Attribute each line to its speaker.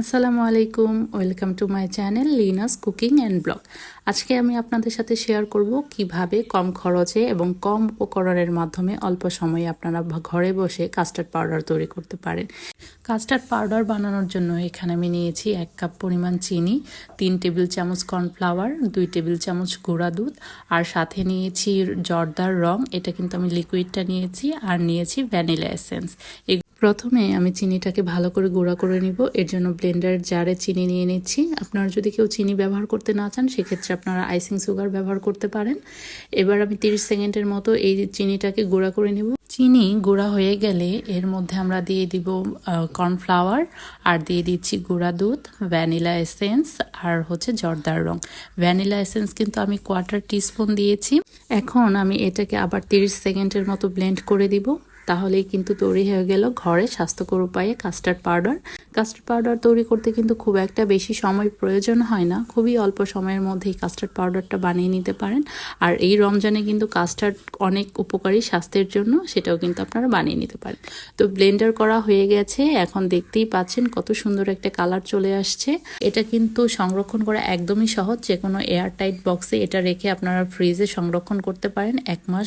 Speaker 1: আসসালামু আলাইকুম, welcome to my channel Lina's cooking and blog. আজকে আমি আপনাদের সাথে শেয়ার করব কীভাবে কম খরচে এবং কম উপকরণের মাধ্যমে অল্প সময়ে আপনারা ঘরে বসে কাস্টার্ড পাউডার তৈরি করতে পারেন। কাস্টার্ড পাউডার বানানোর জন্য এখানে আমি নিয়েছি এক কাপ পরিমাণ চিনি, তিন টেবিল চামচ কর্নফ্লাওয়ার, দুই টেবিল চামচ গুঁড়া দুধ, আর সাথে নিয়েছি জর্দার রং, এটা কিন্তু আমি লিকুইডটা নিয়েছি, আর নিয়েছি ভ্যানিলা এসেন্স। প্রথমে আমি চিনিটাকে ভালো করে গুঁড়া করে নিব। এর জন্য ব্লেন্ডার জারে চিনি নিয়ে নিচ্ছি। আপনারা যদি কেউ চিনি ব্যবহার করতে না চান, সেক্ষেত্রে আপনারা আইসিং সুগার ব্যবহার করতে পারেন। এবার আমি 30 সেকেন্ডের মতো এই চিনিটাকে গুঁড়া করে নিব। চিনি গুঁড়া হয়ে গেলে এর মধ্যে আমরা দিয়ে দিব কর্নফ্লাওয়ার আর দিয়ে দিচ্ছি গুঁড়া দুধ ভ্যানিলা এসেন্স আর হচ্ছে জর্দার রং। ভ্যানিলা এসেন্স কিন্তু আমি কোয়ার্টার টিস্পুন দিয়েছি। এখন আমি এটাকে আবার 30 সেকেন্ডের মতো ব্লেন্ড করে দিব। তাহলেই কিন্তু তৈরি হয়ে গেল ঘরে স্বাস্থ্যকর উপায়ে কাস্টার্ড পাউডার কাস্টার্ড পাউডার তৈরি করতে কিন্তু খুব একটা বেশি সময় প্রয়োজন হয় না। খুবই অল্প সময়ের মধ্যেই কাস্টার্ড পাউডারটা বানিয়ে নিতে পারেন। আর এই রমজানে কিন্তু কাস্টার্ড অনেক উপকারী স্বাস্থ্যের জন্য, সেটাও কিন্তু আপনারা বানিয়ে নিতে পারেন। তো ব্লেন্ডার করা হয়ে গেছে। এখন দেখতেই পাচ্ছেন কত সুন্দর একটা কালার চলে আসছে। এটা কিন্তু সংরক্ষণ করা একদমই সহজ। যে কোনো এয়ার টাইট বক্সে এটা রেখে আপনারা ফ্রিজে সংরক্ষণ করতে পারেন। এক মাস